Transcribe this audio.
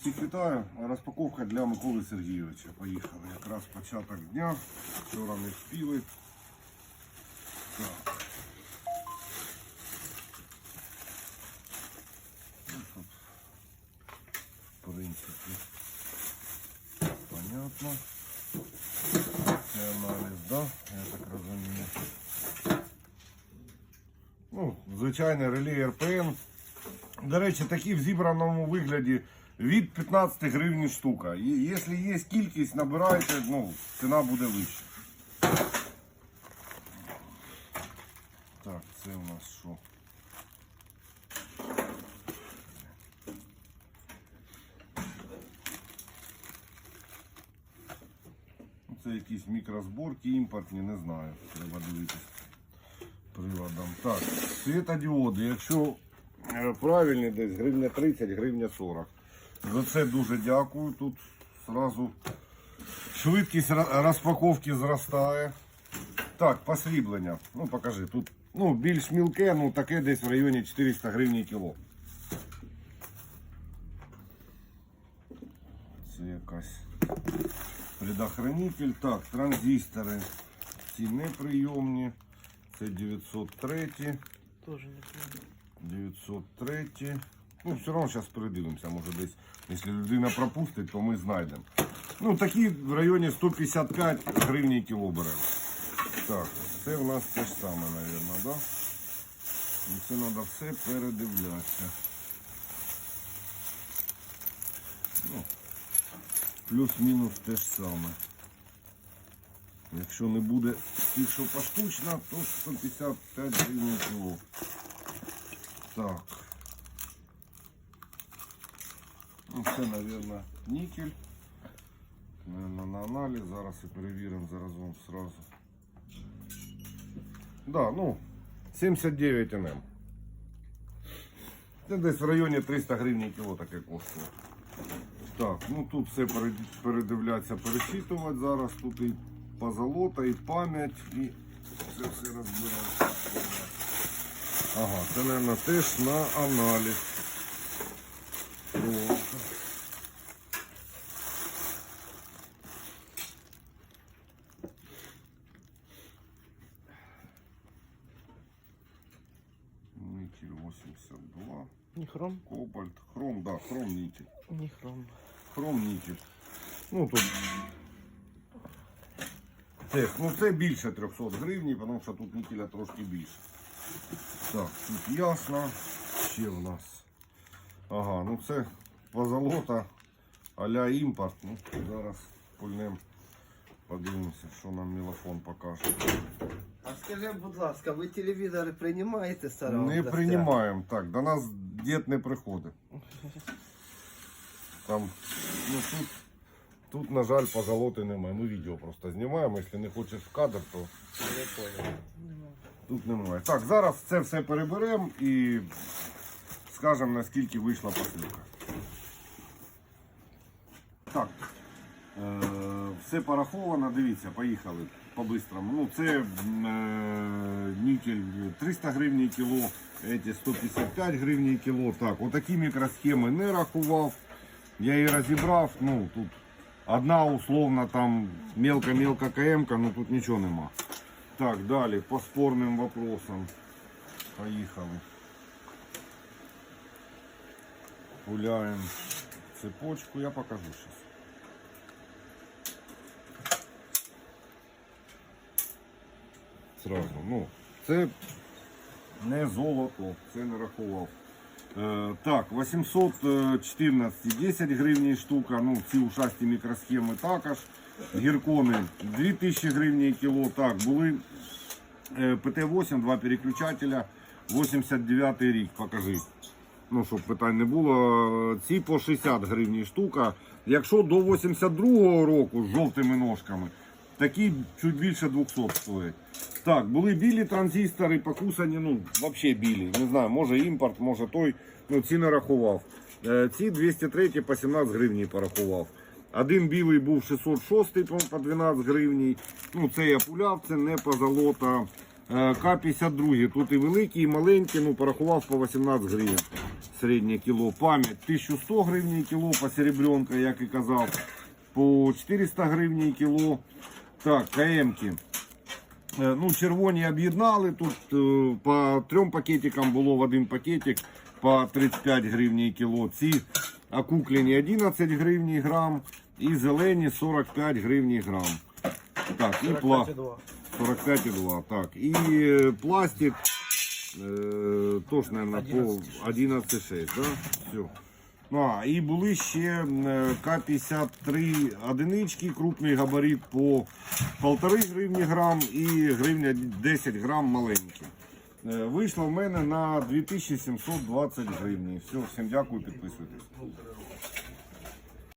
Всіх вітаю. Розпаковка для Миколи Сергійовича. Поїхали. Якраз початок дня. Вчора не вспіли. Так. Ну, тут, в принципі, понятно. Це аналіз, да? Я так розумію. Ну, звичайне реле РПН. До речі, такі в зібраному вигляді від 15 гривень штука. Якщо є кількість, набирайте, ну, ціна буде вища. Так, це у нас що? Це якісь мікрозборки, імпортні, не знаю. Треба дивитися приладом. Так, світодіоди, якщо е, правильні десь гривня 30, гривня 40. За це дуже дякую. Тут сразу швидкість розпаковки зростає. Так, посріблення. Ну покажи. Тут ну, більш мілке, ну таке десь в районі 400 гривень кіло. Це якась предохранитель. Так, транзистори. Ці неприйомні. Це 903. Тоже не помню. 903. Ну, все одно зараз передивимося, може десь, якщо людина пропустить, то ми знайдемо. Ну, такі в районі 155 гривень кіло беремо. Так, це в нас те ж саме, мабуть, да? І це треба все передивлятися. Ну, плюс-мінус те ж саме. Якщо не буде тих, що поштучно, то 155 гривень кіло. Так. Ну, це, мабуть, нікель. Наверно, на аналіз. Зараз і перевіримо заразом сразу. Да, ну, 79 НМ. Це десь в районі 300 гривень кіло таке коштує. Так, ну тут все передивляться, пересчитувати зараз. Тут і позолота, і пам'ять, і це все розбирається. Ага, це, мабуть, теж на аналіз. Никель 82. Не хром? Кобальт. Хром, да, хром никель. Не хром. Хром никель. Ну тут. Це, ну це більше 300 гривень, тому що тут нікеля трошки більше. Так, тут ясно. Ще в нас. Ага, ну це позолота а-ля імпорт. Ну, зараз пульнем. Подивимося, що нам мілофон покаже. А скажи, будь ласка, ви телевізори приймаєте старого? Не образця? приймаємо. Так, до нас дід не приходить. Там, ну тут, тут, на жаль, позолоти немає. Ми відео просто знімаємо. Якщо не хочеш в кадр, то Не понял. тут немає. Так, зараз це все переберемо і скажемо, наскільки вийшла посилка. Так. Е, все пораховано, дивіться, поїхали по-бистрому. Ну, це м, е, нікель 300 гривень кіло, эти 155 гривень кіло. Так, отакі мікросхеми не рахував. Я її розібрав. Ну, тут одна условно там мелка-мелка КМ, ну тут нічого нема. Так, далі, по спорним вопросам. Поїхали. Гуляємо цепочку, я покажу сейчас. Сразу. Ну, це не золото, це не рахував. Е, так, 814, 10 гривень штука, ну ці ушасті мікросхеми також. Гіркони 2000 гривень кіло. Так, були е, ПТ-8, два переключателя, 89 рік, покажи. Ну, щоб питань не було. Ці по 60 гривень штука. Якщо до 82-го року з жовтими ножками, такі чуть більше 200 стоять. Так, були білі транзистори, покусані, ну, взагалі білі. Не знаю, може імпорт, може той. Ну, ці не рахував. Е, Ці 203 по 17 гривень порахував. Один білий був 606 по- по 12 гривень. Ну, це я пуляв, це не позолота. Е, К-52, тут і великі, і маленькі, ну порахував по 18 гривень. середнє кіло. Пам'ять 1100 гривень кіло, посеребренка, як і казав, по 400 гривень кіло. Так, КМки. Е, Ну, червоні об'єднали. Тут е, по трьом пакетикам було в один пакетик по 35 гривень кіло. Ці окуклені 11 гривень грам і зелені 45 гривень грам. Так, і пла... 45,2, так. І е, пластик е, теж, мабуть, по 11,6, да? Все. Ну, а, і були ще е, К-53 одинички, крупний габарит по 1,5 гривні грам і гривня 10 грам маленькі. Е, Вийшло в мене на 2720 гривень. Все, всім дякую, підписуйтесь.